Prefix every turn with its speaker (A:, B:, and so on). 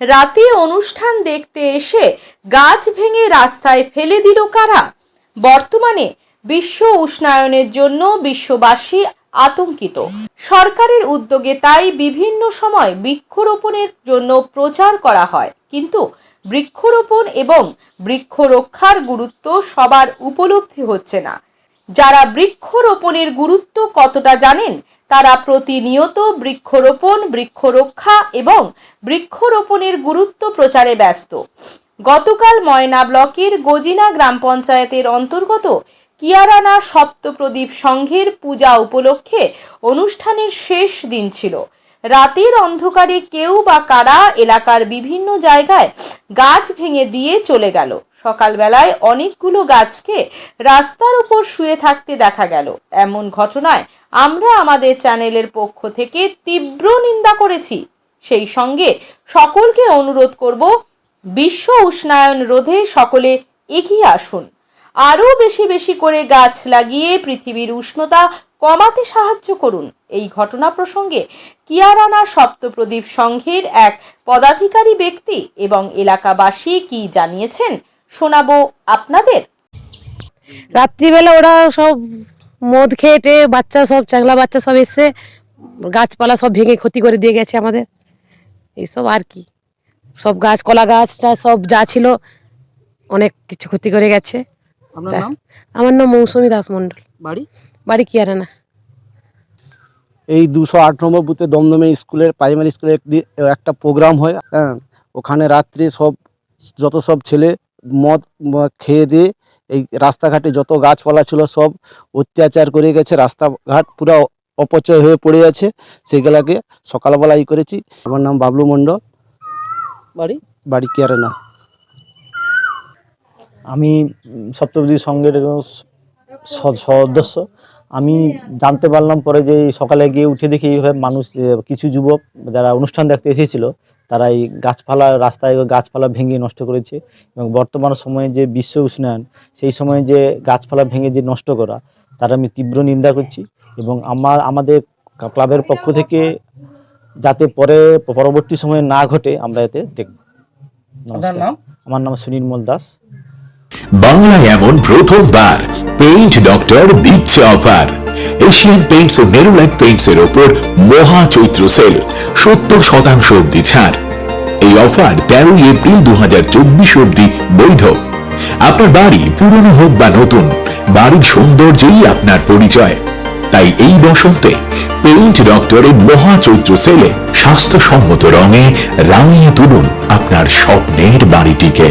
A: রাতে অনুষ্ঠান দেখতে এসে গাছ ভেঙে রাস্তায় ফেলে দিল কারা? বর্তমানে বিশ্ব উষ্ণায়নের জন্য বিশ্ববাসী আতঙ্কিত। সরকারের উদ্যোগে তাই বিভিন্ন সময় বৃক্ষরোপণের জন্য প্রচার করা হয়। কিন্তু বৃক্ষরোপণ এবং বৃক্ষরক্ষার গুরুত্ব সবার উপলব্ধি হচ্ছে না। যারা বৃক্ষরোপণের গুরুত্ব কতটা জানেন, তারা প্রতিনিয়ত বৃক্ষরোপণ, বৃক্ষরক্ষা এবং বৃক্ষরোপণের গুরুত্ব প্রচারে ব্যস্ত। গতকাল ময়না ব্লকের গজিনা গ্রাম পঞ্চায়েতের অন্তর্গত কিয়ারানা সপ্তপ্রদীপ সংঘের পূজা উপলক্ষে অনুষ্ঠানের শেষ দিন ছিল। রাতের অন্ধকারে কেউ বা কারা এলাকার বিভিন্ন জায়গায় গাছ ভেঙে দিয়ে চলে গেল। সকালবেলায় অনেকগুলো গাছকে রাস্তার উপর শুয়ে থাকতে দেখা গেল। এমন ঘটনায় আমরা আমাদের চ্যানেলের পক্ষ থেকে তীব্র নিন্দা করেছি। সেই সঙ্গে সকলকে অনুরোধ করব, বিশ্ব উষ্ণায়ন রোধে সকলে এগিয়ে আসুন। আরও বেশি বেশি করে গাছ লাগিয়ে পৃথিবীর উষ্ণতা কমাতে সাহায্য করুন। এই ঘটনা প্রসঙ্গে কিয়ারানা সপ্তপ্রদীপ সংঘের এক পদাধিকারী ব্যক্তি এবং এলাকাবাসী কি জানিয়েছেন শোনাবো আপনাদের।
B: রাত্রিবেলা ওরা সব মদ খেয়ে বাচ্চা সব, চাংলা বাচ্চা সব এসে গাছপালা সব ভেঙে ক্ষতি করে দিয়ে গেছে আমাদের। এইসব আর কি। সব গাছ, কলা গাছটা সব যা ছিল অনেক কিছু ক্ষতি করে গেছে।
C: আপনার নাম?
B: আমার নাম মৌসুমী দাস মণ্ডল।
C: বাড়ি?
B: বাড়ি কি আর না
D: এই দুশো আট নম্বর বুথে দমদমে স্কুলের প্রাইমারি স্কুলে একটা প্রোগ্রাম হয় হ্যাঁ? ওখানে রাত্রে সব যত সব ছেলে মদ খেয়ে দিয়ে এই রাস্তাঘাটে যত গাছপালা ছিল সব অত্যাচার করে গেছে রাস্তাঘাট পুরো অপচয় হয়ে পড়ে আছে সেগুলাকে সকালবেলা ই করেছি। আমার নাম বাবলু মণ্ডল।
C: বাড়ি?
D: বাড়ি কেরানা
C: আমি সপ্তপদী সংঘের একজন স- স- সদস্য। আমি জানতে পারলাম পরে যে সকালে গিয়ে উঠে দেখি এইভাবে মানুষ কিছু যুবক যারা অনুষ্ঠান দেখতে এসেছিল তারা এই গাছপালা রাস্তায় গাছপালা ভেঙে নষ্ট করেছে এবং বর্তমান সময়ে যে বিশ্ব উষ্ণায়ন সেই সময়ে যে গাছপালা ভেঙে যে নষ্ট করা তার আমি তীব্র নিন্দা করছি এবং আমার আমাদের ক্লাবের পক্ষ থেকে যাতে পরে পরবর্তী সময়ে না ঘটে আমরা এতে দেখব। নমস্কার। আমার নাম সুনীল দাস।
E: বাংলায় এমন প্রথমবার পেইন্ট ডক্টর দিচ্ছে অফার এশিয়ান পেইন্টস ও নেরুলাইট পেইন্টস এর ওপর মহা চৈত্র সেল সত্তর শতাংশ অব্দি ছাড়। এই অফার তেরোই এপ্রিল দু অব্দি বৈধ। আপনার বাড়ি পুরনো হোক বা নতুন, বাড়ির সৌন্দর্যই আপনার পরিচয়। তাই এই বসন্তে পেইন্ট ডক্টরের মহা চৈত্র সেলে স্বাস্থ্যসম্মত রঙে রাঙিয়ে তুলুন আপনার স্বপ্নের বাড়িটিকে।